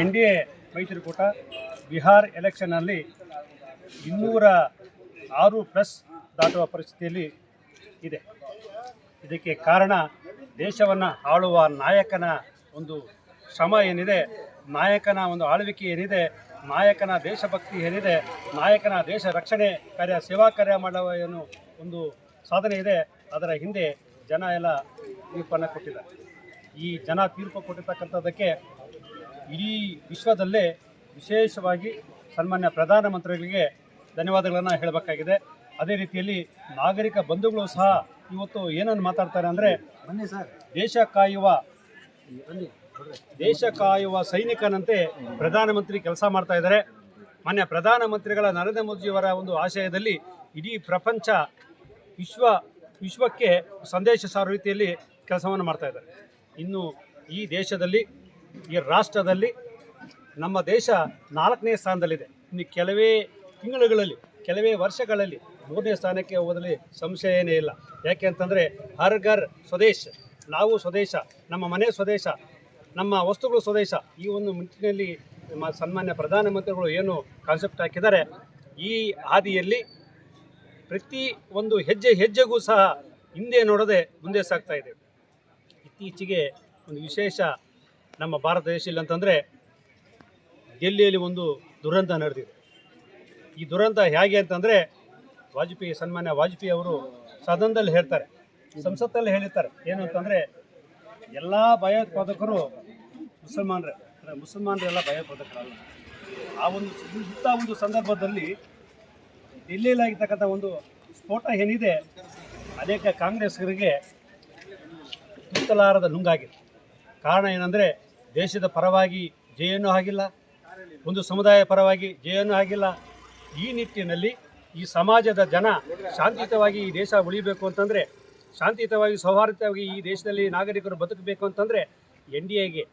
N D A ಮೈತ್ರಿಕೂಟ ಬಿಹಾರ್ ಎಲೆಕ್ಷನ್ನಲ್ಲಿ ಇನ್ನೂರ ಆರು ಪ್ಲಸ್ ದಾಟುವ ಪರಿಸ್ಥಿತಿಯಲ್ಲಿ ಇದೆ. ಇದಕ್ಕೆ ಕಾರಣ ದೇಶವನ್ನು ಆಳುವ ನಾಯಕನ ಒಂದು ಶ್ರಮ ಏನಿದೆ, ನಾಯಕನ ಒಂದು ಆಳ್ವಿಕೆ ಏನಿದೆ, ನಾಯಕನ ದೇಶಭಕ್ತಿ ಏನಿದೆ, ನಾಯಕನ ದೇಶ ರಕ್ಷಣೆ ಕಾರ್ಯ, ಸೇವಾ ಕಾರ್ಯ ಮಾಡುವ ಏನು ಒಂದು ಸಾಧನೆ ಇದೆ, ಅದರ ಹಿಂದೆ ಜನ ಎಲ್ಲ ತೀರ್ಪನ್ನು ಕೊಟ್ಟಿದ್ದಾರೆ. ಈ ಜನ ತೀರ್ಪು ಕೊಟ್ಟಿರ್ತಕ್ಕಂಥದ್ದಕ್ಕೆ ಇಡೀ ವಿಶ್ವದಲ್ಲೇ ವಿಶೇಷವಾಗಿ ಸನ್ಮಾನ್ಯ ಪ್ರಧಾನಮಂತ್ರಿಗಳಿಗೆ ಧನ್ಯವಾದಗಳನ್ನು ಹೇಳಬೇಕಾಗಿದೆ. ಅದೇ ರೀತಿಯಲ್ಲಿ ನಾಗರಿಕ ಬಂಧುಗಳು ಸಹ ಇವತ್ತು ಏನನ್ನು ಮಾತಾಡ್ತಾರೆ ಅಂದರೆ ದೇಶ ಕಾಯುವ ದೇಶ ಕಾಯುವ ಸೈನಿಕನಂತೆ ಪ್ರಧಾನಮಂತ್ರಿ ಕೆಲಸ ಮಾಡ್ತಾ ಇದ್ದಾರೆ. ಮಾನ್ಯ ಪ್ರಧಾನಮಂತ್ರಿಗಳ ನರೇಂದ್ರ ಮೋದಿಯವರ ಒಂದು ಆಶಯದಲ್ಲಿ ಇಡೀ ಪ್ರಪಂಚ ವಿಶ್ವ ವಿಶ್ವಕ್ಕೆ ಸಂದೇಶ ಸಾರುವ ರೀತಿಯಲ್ಲಿ ಕೆಲಸವನ್ನು ಮಾಡ್ತಾ ಇದ್ದಾರೆ. ಇನ್ನು ಈ ದೇಶದಲ್ಲಿ ಈ ರಾಷ್ಟ್ರದಲ್ಲಿ ನಮ್ಮ ದೇಶ ನಾಲ್ಕನೇ ಸ್ಥಾನದಲ್ಲಿದೆ. ಇನ್ನು ಕೆಲವೇ ತಿಂಗಳುಗಳಲ್ಲಿ, ಕೆಲವೇ ವರ್ಷಗಳಲ್ಲಿ ಮೂರನೇ ಸ್ಥಾನಕ್ಕೆ ಹೋದಲ್ಲಿ ಸಂಶಯ ಏನೇ ಇಲ್ಲ. ಯಾಕೆ ಅಂತಂದರೆ ಹರ್ ಘರ್ ಸ್ವದೇಶ್, ನಾವು ಸ್ವದೇಶ, ನಮ್ಮ ಮನೆ ಸ್ವದೇಶ, ನಮ್ಮ ವಸ್ತುಗಳು ಸ್ವದೇಶ, ಈ ಒಂದು ಮುಂಚಿನಲ್ಲಿ ನಮ್ಮ ಸನ್ಮಾನ್ಯ ಪ್ರಧಾನಮಂತ್ರಿಗಳು ಏನು ಕಾನ್ಸೆಪ್ಟ್ ಹಾಕಿದ್ದಾರೆ, ಈ ಹಾದಿಯಲ್ಲಿ ಪ್ರತಿ ಒಂದು ಹೆಜ್ಜೆ ಹೆಜ್ಜೆಗೂ ಸಹ ಹಿಂದೆ ನೋಡದೆ ಮುಂದೆ ಸಾಗ್ತಾ ಇದೆ ಇತ್ತೀಚೆಗೆ ಒಂದು ವಿಶೇಷ ನಮ್ಮ ಭಾರತ ದೇಶದಲ್ಲಿ ಅಂತಂದರೆ ಡೆಲ್ಲಿಯಲ್ಲಿ ಒಂದು ದುರಂತ ನಡೆದಿದೆ. ಈ ದುರಂತ ಹೇಗೆ ಅಂತಂದರೆ ವಾಜಪೇಯಿ ಸನ್ಮಾನ್ಯ ವಾಜಪೇಯಿ ಅವರು ಸದನದಲ್ಲಿ ಹೇಳ್ತಾರೆ. ಸಂಸತ್ತಲ್ಲಿ ಹೇಳಿರ್ತಾರೆ. ಏನು ಅಂತಂದರೆ ಎಲ್ಲ ಭಯೋತ್ಪಾದಕರು ಮುಸಲ್ಮಾನರೇ, ಅಂದರೆ ಮುಸಲ್ಮಾನರೆಲ್ಲ ಭಯೋತ್ಪಾದಕರಲ್ಲ. ಆ ಒಂದು ಇಂಥ ಒಂದು ಸಂದರ್ಭದಲ್ಲಿ ಡೆಲ್ಲಿಯಲ್ಲಿ ಆಗಿರ್ತಕ್ಕಂಥ ಒಂದು ಸ್ಫೋಟ ಏನಿದೆ, ಅನೇಕ ಕಾಂಗ್ರೆಸ್ಗರಿಗೆ ತುತ್ತಲಾರದ ನುಂಗಾಗಿದೆ. ಕಾರಣ ಏನಂದರೆ ದೇಶದ ಪರವಾಗಿ ಜಯನ್ನು ಆಗಿಲ್ಲ, ಒಂದು ಸಮುದಾಯ ಪರವಾಗಿ ಜಯನ್ನು ಆಗಿಲ್ಲ. ಈ ನಿಟ್ಟಿನಲ್ಲಿ ಈ ಸಮಾಜದ ಜನ ಶಾಂತಿಯುತವಾಗಿ ಈ ದೇಶ ಉಳಿಬೇಕು ಅಂತಂದರೆ, ಶಾಂತಿಯುತವಾಗಿ ಸೌಹಾರ್ದವಾಗಿ ಈ ದೇಶದಲ್ಲಿ ನಾಗರಿಕರು ಬದುಕಬೇಕು ಅಂತಂದರೆ ಎನ್ ಡಿ ಎಗೆ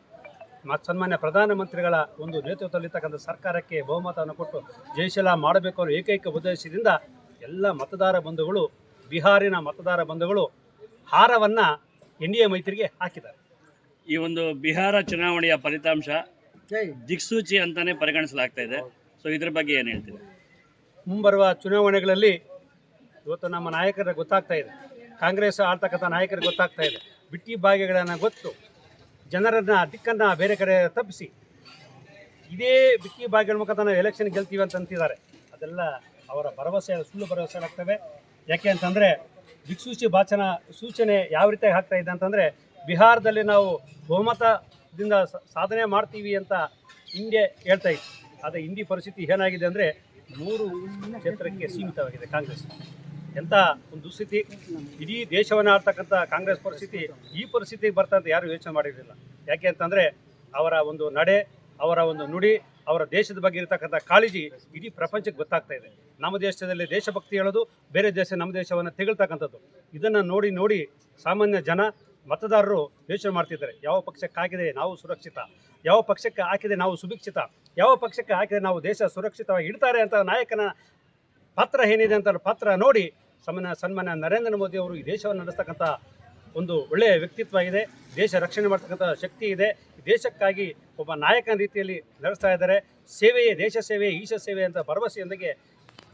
ಸನ್ಮಾನ್ಯ ಪ್ರಧಾನಮಂತ್ರಿಗಳ ಒಂದು ನೇತೃತ್ವದಲ್ಲಿರ್ತಕ್ಕಂಥ ಸರ್ಕಾರಕ್ಕೆ ಬಹುಮತವನ್ನು ಕೊಟ್ಟು ಜಯಶೀಲ ಮಾಡಬೇಕು ಅನ್ನೋ ಏಕೈಕ ಉದ್ದೇಶದಿಂದ ಎಲ್ಲ ಮತದಾರ ಬಂಧುಗಳು, ಬಿಹಾರಿನ ಮತದಾರ ಬಂಧುಗಳು ಹಾರವನ್ನು ಎನ್ ಡಿ ಎ ಮೈತ್ರಿಗೆ ಹಾಕಿದ್ದಾರೆ. ಈ ಒಂದು ಬಿಹಾರ ಚುನಾವಣೆಯ ಫಲಿತಾಂಶ ದಿಕ್ಸೂಚಿ ಅಂತಾನೆ ಪರಿಗಣಿಸಲಾಗ್ತಾ ಇದೆ. ಸೊ ಇದ್ರ ಬಗ್ಗೆ ಏನು ಹೇಳ್ತೀವಿ ಮುಂಬರುವ ಚುನಾವಣೆಗಳಲ್ಲಿ ಇವತ್ತು ನಮ್ಮ ನಾಯಕರ ಗೊತ್ತಾಗ್ತಾ ಇದೆ. ಕಾಂಗ್ರೆಸ್ ಆಳ್ತಕ್ಕಂಥ ನಾಯಕರಿಗೆ ಗೊತ್ತಾಗ್ತಾ ಇದೆ. ಬಿಟ್ಟಿ ಭಾಗ್ಯಗಳನ್ನು ಗೊತ್ತು ಜನರನ್ನ ದಿಕ್ಕನ್ನು ಬೇರೆ ಕಡೆ ತಪ್ಪಿಸಿ. ಇದೇ ಬಿಟ್ಟಿ ಭಾಗ್ಯಗಳ ಮುಖಾಂತರ ನಾವು ಎಲೆಕ್ಷನ್ ಗೆಲ್ತೀವಿ ಅಂತ ಅಂತಿದ್ದಾರೆ. ಅದೆಲ್ಲ ಅವರ ಭರವಸೆ ಸುಳ್ಳು ಭರವಸೆ ಆಗ್ತವೆ. ಯಾಕೆ ಅಂತಂದರೆ ದಿಕ್ಸೂಚಿ ಭಾಷಣ ಸೂಚನೆ ಯಾವ ರೀತಿಯಾಗಿ ಆಗ್ತಾ ಇದೆ ಅಂತಂದರೆ ಬಿಹಾರದಲ್ಲಿ ನಾವು ಬಹುಮತದಿಂದ ಸಾಧನೆ ಮಾಡ್ತೀವಿ ಅಂತ ಹಿಂದೆ ಹೇಳ್ತಾ ಇತ್ತು ಆದರೆ ಹಿಂದಿ ಪರಿಸ್ಥಿತಿ ಏನಾಗಿದೆ ಅಂದರೆ ಮೂರು ಕ್ಷೇತ್ರಕ್ಕೆ ಸೀಮಿತವಾಗಿದೆ ಕಾಂಗ್ರೆಸ್. ಎಂಥ ಒಂದು ದುಸ್ಥಿತಿ? ಇಡೀ ದೇಶವನ್ನು ಆಡ್ತಕ್ಕಂಥ ಕಾಂಗ್ರೆಸ್ ಪರಿಸ್ಥಿತಿ ಈ ಪರಿಸ್ಥಿತಿಗೆ ಬರ್ತಾ ಅಂತ ಯಾರು ಯೋಚನೆ ಮಾಡಿರಲಿಲ್ಲ. ಯಾಕೆ ಅಂತಂದರೆ ಅವರ ಒಂದು ನಡೆ, ಅವರ ಒಂದು ನುಡಿ, ಅವರ ದೇಶದ ಬಗ್ಗೆ ಇರತಕ್ಕಂಥ ಕಾಳಜಿ ಇಡೀ ಪ್ರಪಂಚಕ್ಕೆ ಗೊತ್ತಾಗ್ತಾ ಇದೆ. ನಮ್ಮ ದೇಶದಲ್ಲಿ ದೇಶಭಕ್ತಿ ಹೇಳೋದು, ಬೇರೆ ದೇಶ ನಮ್ಮ ದೇಶವನ್ನು ತೆಗಳ್ತಕ್ಕಂಥದ್ದು. ಇದನ್ನು ನೋಡಿ ನೋಡಿ ಸಾಮಾನ್ಯ ಜನ ಮತದಾರರು ಯೋಚನೆ ಮಾಡ್ತಿದ್ದಾರೆ. ಯಾವ ಪಕ್ಷಕ್ಕೆ ಹಾಕಿದರೆ ನಾವು ಸುರಕ್ಷಿತ? ಯಾವ ಪಕ್ಷಕ್ಕೆ ಹಾಕಿದರೆ ನಾವು ಸುಭಿಕ್ಷಿತ? ಯಾವ ಪಕ್ಷಕ್ಕೆ ಹಾಕಿದರೆ ನಾವು ದೇಶ ಸುರಕ್ಷಿತವಾಗಿ ಇಡ್ತಾರೆ ಅಂತ ನಾಯಕನ ಪಾತ್ರ ಏನಿದೆ ಅಂತ ಪಾತ್ರ ನೋಡಿ ಸಮನ ಸನ್ಮಾನ ನರೇಂದ್ರ ಮೋದಿ ಅವರು ಈ ದೇಶವನ್ನು ನಡೆಸ್ತಕ್ಕಂಥ ಒಂದು ಒಳ್ಳೆಯ ವ್ಯಕ್ತಿತ್ವ ಇದೆ. ದೇಶ ರಕ್ಷಣೆ ಮಾಡ್ತಕ್ಕಂಥ ಶಕ್ತಿ ಇದೆ. ದೇಶಕ್ಕಾಗಿ ಒಬ್ಬ ನಾಯಕನ ರೀತಿಯಲ್ಲಿ ನಡೆಸ್ತಾ ಇದ್ದಾರೆ. ಸೇವೆಯೇ ದೇಶ ಸೇವೆ, ಈಶ ಸೇವೆ ಅಂತ ಭರವಸೆಯೊಂದಿಗೆ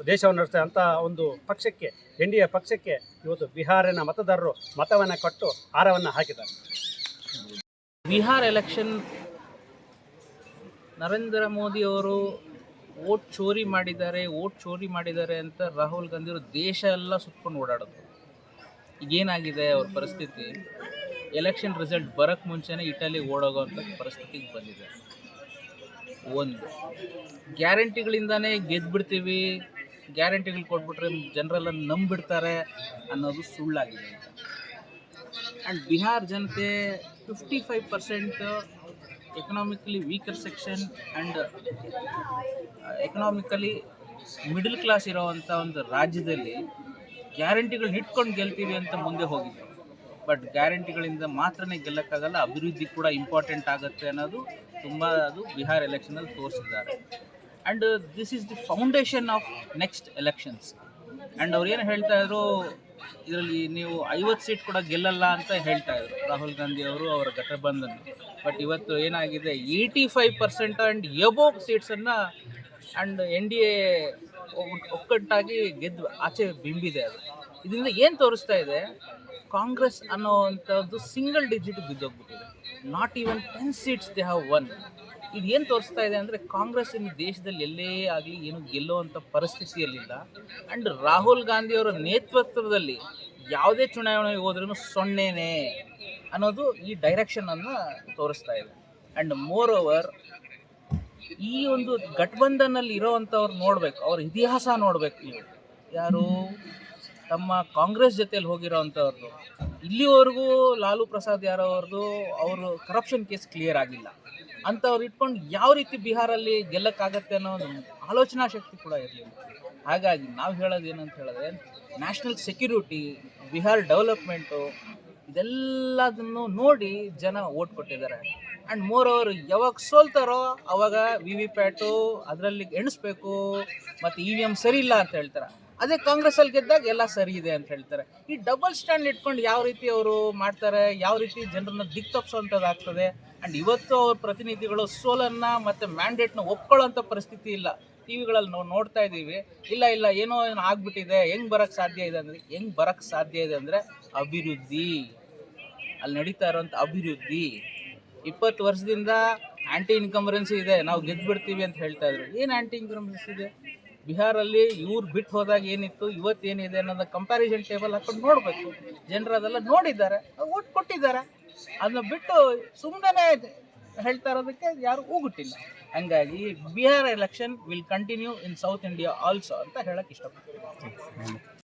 ದೇಶವನ್ನು ನಡೆಸ್ತಾ ಅಂಥ ಒಂದು ಪಕ್ಷಕ್ಕೆ, ಎನ್ ಡಿ ಎ ಪಕ್ಷಕ್ಕೆ ಇವತ್ತು ಬಿಹಾರಿನ ಮತದಾರರು ಮತವನ್ನು ಕೊಟ್ಟು ಹಾರವನ್ನು ಹಾಕಿದ್ದಾರೆ. ಬಿಹಾರ್ ಎಲೆಕ್ಷನ್ ನರೇಂದ್ರ ಮೋದಿ ಅವರು ವೋಟ್ ಚೋರಿ ಮಾಡಿದ್ದಾರೆ ಓಟ್ ಚೋರಿ ಮಾಡಿದ್ದಾರೆ ಅಂತ ರಾಹುಲ್ ಗಾಂಧಿ ಅವರು ದೇಶ ಎಲ್ಲ ಸುತ್ಕೊಂಡು ಓಡಾಡೋದು. ಈಗೇನಾಗಿದೆ ಅವ್ರ ಪರಿಸ್ಥಿತಿ? ಎಲೆಕ್ಷನ್ ರಿಸಲ್ಟ್ ಬರೋಕ್ಕೆ ಮುಂಚೆನೇ ಇಟಲಿಗೆ ಓಡೋಗೋವಂಥ ಪರಿಸ್ಥಿತಿಗೆ ಬಂದಿದೆ. ಒಂದು. ಗ್ಯಾರಂಟಿಗಳಿಂದಾನೇ ಗೆದ್ದುಬಿಡ್ತೀವಿ ಗ್ಯಾರಂಟಿಗಳು ಕೊಟ್ಬಿಟ್ರೆ ಜನರೆಲ್ಲ ನಂಬಿಡ್ತಾರೆ ಅನ್ನೋದು ಸುಳ್ಳಾಗಿದೆ ಆ್ಯಂಡ್ ಬಿಹಾರ್ ಜನತೆ fifty five percent economically weaker section and economically middle class ಇರೋವಂಥ ಒಂದು ರಾಜ್ಯದಲ್ಲಿ ಗ್ಯಾರಂಟಿಗಳು ಇಟ್ಕೊಂಡು ಗೆಲ್ತೀವಿ ಅಂತ ಮುಂದೆ ಹೋಗಿದ್ರು ಬಟ್ ಗ್ಯಾರಂಟಿಗಳಿಂದ ಮಾತ್ರನೇ ಗೆಲ್ಲಕ್ಕಾಗಲ್ಲ, ಅಭಿವೃದ್ಧಿ ಕೂಡ ಇಂಪಾರ್ಟೆಂಟ್ ಆಗುತ್ತೆ ಅನ್ನೋದು ತುಂಬ ಅದು ಬಿಹಾರ್ ಎಲೆಕ್ಷನಲ್ಲಿ ತೋರಿಸಿದ್ದಾರೆ. And this is the foundation of next elections and ಅವ್ರು ಏನು ಹೇಳ್ತಾ ಇದ್ರು? ಇದರಲ್ಲಿ ನೀವು ಐವತ್ತು ಸೀಟ್ ಕೂಡ ಗೆಲ್ಲಲ್ಲ ಅಂತ ಹೇಳ್ತಾ ಇದ್ರು. ರಾಹುಲ್ ಗಾಂಧಿ ಅವರು ಅವರ ಘಟಬಂಧನ ಬಟ್ ಇವತ್ತು ಏನಾಗಿದೆ? Eighty five percent and above ಸೀಟ್ಸನ್ನು and N D A ಒಕ್ಕಟ್ಟಾಗಿ ಗೆದ್ದು ಆಚೆ ಬಿಂಬಿದೆ ಅದು. ಇದರಿಂದ ಏನು ತೋರಿಸ್ತಾ ಇದೆ? ಕಾಂಗ್ರೆಸ್ ಅನ್ನೋವಂಥದ್ದು single digit ಬಿದ್ದೋಗ್ಬಿಟ್ಟಿದೆ. Not even ten seats they have won ಇದು ಏನು ತೋರಿಸ್ತಾ ಇದೆ ಅಂದರೆ ಕಾಂಗ್ರೆಸ್ ಇನ್ನು ದೇಶದಲ್ಲಿ ಎಲ್ಲೇ ಆಗಲಿ ಏನು ಗೆಲ್ಲುವಂಥ ಪರಿಸ್ಥಿತಿಯಲ್ಲಿಲ್ಲ ಆ್ಯಂಡ್ ರಾಹುಲ್ ಗಾಂಧಿಯವರ ನೇತೃತ್ವದಲ್ಲಿ ಯಾವುದೇ ಚುನಾವಣೆಗೆ ಹೋದ್ರೂ ಸೊನ್ನೆನೇ ಅನ್ನೋದು ಈ ಡೈರೆಕ್ಷನನ್ನು ತೋರಿಸ್ತಾ ಇದೆ. ಆ್ಯಂಡ್ ಮೋರ್ ಓವರ್ ಈ ಒಂದು ಗಠಬಂಧನಲ್ಲಿ ಇರೋವಂಥವ್ರು ನೋಡಬೇಕು, ಅವ್ರ ಇತಿಹಾಸ ನೋಡಬೇಕು ನೀವು. ಯಾರು? ತಮ್ಮ ಕಾಂಗ್ರೆಸ್ ಜೊತೆಯಲ್ಲಿ ಹೋಗಿರೋ ಅಂಥವ್ರದ್ದು ಇಲ್ಲಿವರೆಗೂ ಲಾಲು ಪ್ರಸಾದ್ ಯಾರವ್ರದ್ದು, ಅವರು ಕರಪ್ಷನ್ ಕೇಸ್ ಕ್ಲಿಯರ್ ಆಗಿಲ್ಲ. ಅಂಥವ್ರು ಇಟ್ಕೊಂಡು ಯಾವ ರೀತಿ ಬಿಹಾರಲ್ಲಿ ಗೆಲ್ಲಕ್ಕಾಗತ್ತೆ ಅನ್ನೋ ಒಂದು ಆಲೋಚನಾ ಶಕ್ತಿ ಕೂಡ ಇರಲಿಲ್ಲ ಹಾಗಾಗಿ ನಾವು ಹೇಳೋದು ಏನಂತ ಹೇಳಿದ್ರೆ ನ್ಯಾಷನಲ್ ಸೆಕ್ಯೂರಿಟಿ ಬಿಹಾರ್ ಡೆವಲಪ್ಮೆಂಟು ಇದೆಲ್ಲದನ್ನು ನೋಡಿ ಜನ ಓಟ್ ಕೊಟ್ಟಿದ್ದಾರೆ. ಆ್ಯಂಡ್ ಮೋರ್ ಅವರು ಯಾವಾಗ ಸೋಲ್ತಾರೋ ಅವಾಗ ವಿ ವಿ ಪ್ಯಾಟು ಅದರಲ್ಲಿ ಎಣಿಸ್ಬೇಕು, ಮತ್ತು ಇ ವಿ ಎಂ ಸರಿ ಇಲ್ಲ ಅಂತ ಹೇಳ್ತಾರೆ. ಅದೇ ಕಾಂಗ್ರೆಸ್ಸಲ್ಲಿ ಗೆದ್ದಾಗ ಎಲ್ಲ ಸರಿ ಇದೆ ಅಂತ ಹೇಳ್ತಾರೆ. ಈ ಡಬಲ್ ಸ್ಟ್ಯಾಂಡ್ ಇಟ್ಕೊಂಡು ಯಾವ ರೀತಿ ಅವರು ಮಾಡ್ತಾರೆ, ಯಾವ ರೀತಿ ಜನರನ್ನ ದಿಕ್ ತಪ್ಪಿಸೋಂಥದ್ದಾಗ್ತದೆ ಆ್ಯಂಡ್ ಇವತ್ತು ಅವ್ರ ಪ್ರತಿನಿಧಿಗಳು ಸೋಲನ್ನು ಮತ್ತು ಮ್ಯಾಂಡೇಟ್ನ ಒಪ್ಕೊಳ್ಳೋಂಥ ಪರಿಸ್ಥಿತಿ ಇಲ್ಲ. ಟಿ ವಿಗಳಲ್ಲಿ ನಾವು ನೋಡ್ತಾ ಇದ್ದೀವಿ. ಇಲ್ಲ ಇಲ್ಲ, ಏನೋ ಏನೋ ಆಗ್ಬಿಟ್ಟಿದೆ, ಹೆಂಗೆ ಬರೋಕ್ಕೆ ಸಾಧ್ಯ ಇದೆ ಅಂದರೆ, ಹೆಂಗೆ ಬರೋಕ್ಕೆ ಸಾಧ್ಯ ಇದೆ ಅಂದರೆ ಅಭಿವೃದ್ಧಿ. ಅಲ್ಲಿ ನಡೀತಾ ಇರೋಂಥ ಅಭಿವೃದ್ಧಿ. ಇಪ್ಪತ್ತು ವರ್ಷದಿಂದ ಆಂಟಿ ಇನ್ಕಂಬರೆನ್ಸಿ ಇದೆ, ನಾವು ಗೆದ್ದು ಬಿಡ್ತೀವಿ ಅಂತ ಹೇಳ್ತಾ ಇದ್ರು. ಏನು ಆಂಟಿ ಇನ್ಕಂಬರೆನ್ಸ್ ಇದೆ? ಬಿಹಾರಲ್ಲಿ ಇವ್ರು ಬಿಟ್ಟು ಹೋದಾಗ ಏನಿತ್ತು, ಇವತ್ತು ಏನಿದೆ ಅನ್ನೋದು ಕಂಪ್ಯಾರಿಸನ್ ಟೇಬಲ್ ಹಾಕೊಂಡು ನೋಡಬೇಕು. ಜನರು ಅದೆಲ್ಲ ನೋಡಿದ್ದಾರೆ ಓಟ್ ಕೊಟ್ಟಿದ್ದಾರೆ. ಅದನ್ನ ಬಿಟ್ಟು ಸುಮ್ಮನೆ ಹೇಳ್ತಾ ಇರೋದಕ್ಕೆ ಯಾರು ಹೋಗುಟ್ಟಿಲ್ಲ ಹಂಗಾಗಿ Bihar election will continue in South India also ಅಂತ ಹೇಳಕ್ ಇಷ್ಟಪಡ್ತೀನಿ.